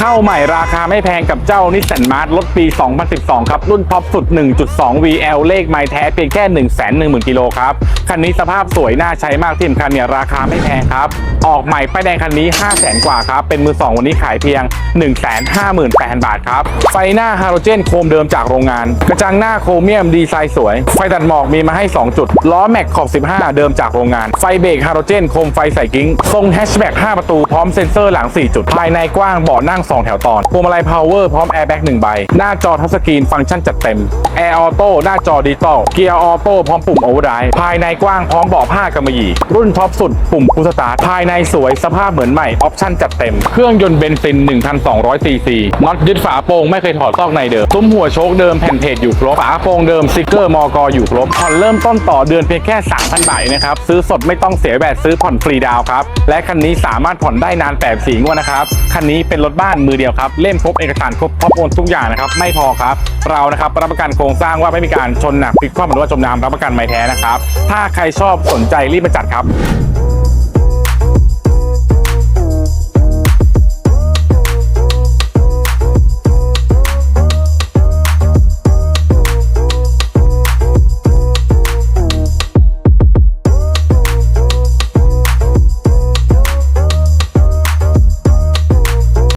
เข้าใหม่ราคาไม่แพงกับเจ้านิสสันมาร์ทรถปี 2012 ครับ รุ่นท็อปสุด 1.2 VL เลขไมล์แท้เพียงแค่ 1 1 0 0 0 0 กิโลครับ คันนี้สภาพสวยน่าใช้มากที่สำคัญเนี่ยราคาไม่แพงครับ ออกใหม่ป้ายแดงคันนี้ 5 0 0 0 0 0 กว่าครับ เป็นมือ 2 วันนี้ขายเพียง 158,000 บาทครับ ไฟหน้าฮาโลเจนโคมเดิมจากโรงงาน กระจังหน้าโครเมียมดีไซน์สวย ไฟตัดหมอกมีมาให้ 2 จุด ล้อแม็กขอบ 15 เดิมจากโรงงาน ไฟเบรกฮาโลเจนโคมไฟใส่กิ้งทรงแฮชแบ็ก5ประตูพร้อมเซ็นเซอร์หลัง 4 จุดภายในกว้างเบาะนั่ง2 แถวตอน พวงมาลัยพาวเวอร์พร้อมแอร์แบ็ก1ใบ หน้าจอทัชสกรีนฟังก์ชันจัดเต็ม แอร์ออโต้หน้าจอดิจิตอล เกียร์ออโต้พร้อมปุ่มโอเวอร์ไดภายในกว้างพร้อมเบาะผ้ากำมะหยี่ รุ่นท็อปสุดปุ่มพุชสตาร์ทภายในสวยสภาพเหมือนใหม่ออปชั่นจัดเต็ม เครื่องยนต์เบนซิน 1,200ซีซีน็อตยึดฝาโปร่งไม่เคยถอดซอกในเดิมซุ้มหัวโชคเดิมแผ่นเพจอยู่ครบฝาโปร่งเดิมสติกเกอร์มอกอยู่ครบผ่อนเริ่มต้นต่อเดือนเพียงแค่3,000บาทนะครับซื้อสดไม่ต้องเสียแบตซื้อผ่อนฟรีดาวครับและคันนี้สามารถผ่อนได้นาน8สีงวดนะครับคันนี้เป็นรถบ้านมือเดียวครับ เล่มครบเอกสารครบพร้อมโอนทุกอย่างนะครับ ไม่พอครับ เรานะครับรับประกันโครงสร้างว่าไม่มีการชนหนักพลิกคว่ำหรือว่าจมน้ำรับประกันไม่แท้นะครับ ถ้าใครชอบสนใจรีบมาจัดครับ